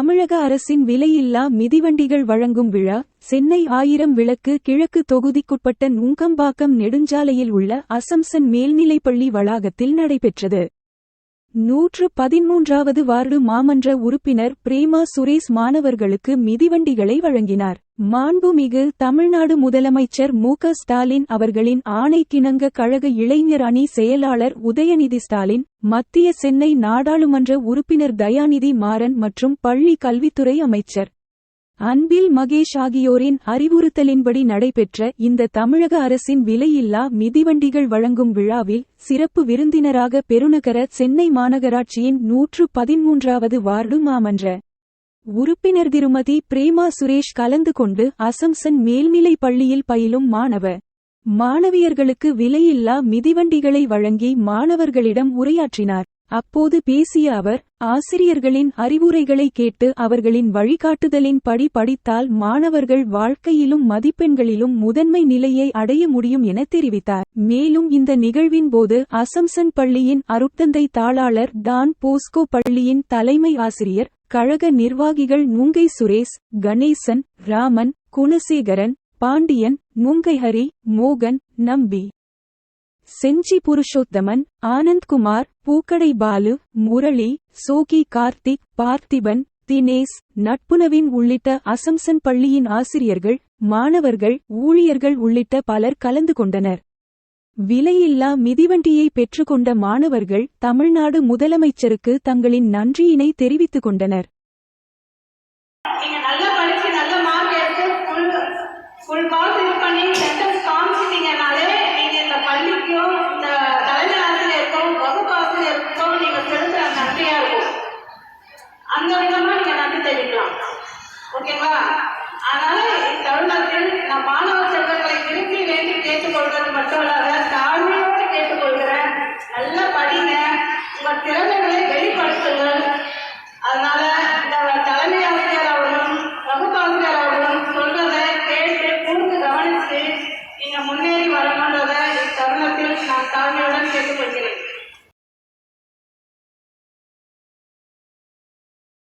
தமிழக அரசின் விலையில்லா மிதிவண்டிகள் வழங்கும் விழா சென்னை ஆயிரம் விளக்கு கிழக்கு தொகுதிக்குட்பட்ட நுங்கம்பாக்கம் நெடுஞ்சாலையில் உள்ள அசம்சன் மேல்நிலைப்பள்ளி வளாகத்தில் நடைபெற்றது. நூற்று பதிமூன்றாவது வார்டு மாமன்ற உறுப்பினர் பிரேமா சுரேஷ் மாணவர்களுக்கு மிதிவண்டிகளை வழங்கினார். மாண்புமிகு தமிழ்நாடு முதலமைச்சர் மு க ஸ்டாலின் அவர்களின் ஆணைக்கிணங்க கழக இளைஞர் அணி செயலாளர் உதயநிதி ஸ்டாலின் மத்திய சென்னை நாடாளுமன்ற உறுப்பினர் தயாநிதி மாறன் மற்றும் பள்ளி கல்வித்துறை அமைச்சர். அன்பில் மகேஷ் ஆகியோரின் அறிவுறுத்தலின்படி நடைபெற்ற இந்த தமிழக அரசின் விலையில்லா மிதிவண்டிகள் வழங்கும் விழாவில் சிறப்பு விருந்தினராக பெருநகர சென்னை மாநகராட்சியின் நூற்று பதிமூன்றாவது வார்டு மாமன்ற உறுப்பினர் திருமதி பிரேமா சுரேஷ் கலந்து கொண்டு அசம்சன் மேல்நிலைப் பள்ளியில் பயிலும் மாணவ. மாணவியர்களுக்கு விலையில்லா மிதிவண்டிகளை வழங்கி மாணவர்களிடம் உரையாற்றினார். அப்போது பேசிய அவர் ஆசிரியர்களின் அறிவுரைகளை கேட்டு அவர்களின் வழிகாட்டுதலின் படி படித்தால் மாணவர்கள் வாழ்க்கையிலும் மதிப்பெண்களிலும் முதன்மை நிலையை அடைய முடியும் என தெரிவித்தார். மேலும் இந்த நிகழ்வின் போது அசம்சன் பள்ளியின் அருட்தந்தை தாளாளர் டான் போஸ்கோ பள்ளியின் தலைமை ஆசிரியர் கழக நிர்வாகிகள் நுங்கை சுரேஷ் கணேசன் ராமன் குணசேகரன் பாண்டியன் நுங்கைஹரி மோகன் நம்பி. செஞ்சி புருஷோத்தமன் ஆனந்த்குமார் பூக்கடை பாலு முரளி சோகி கார்த்திக் பார்த்திபன் தினேஷ் நட்புணவின் உள்ளிட்ட அசம்சன் பள்ளியின் ஆசிரியர்கள் மாணவர்கள் ஊழியர்கள் உள்ளிட்ட பலர் கலந்து கொண்டனர். விலையில்லா மிதிவண்டியை பெற்றுக்கொண்ட மாணவர்கள் தமிழ்நாடு முதலமைச்சருக்கு தங்களின் நன்றியினை தெரிவித்துக் கொண்டனர். திறமைகளை வெளிப்படுத்துங்கள்.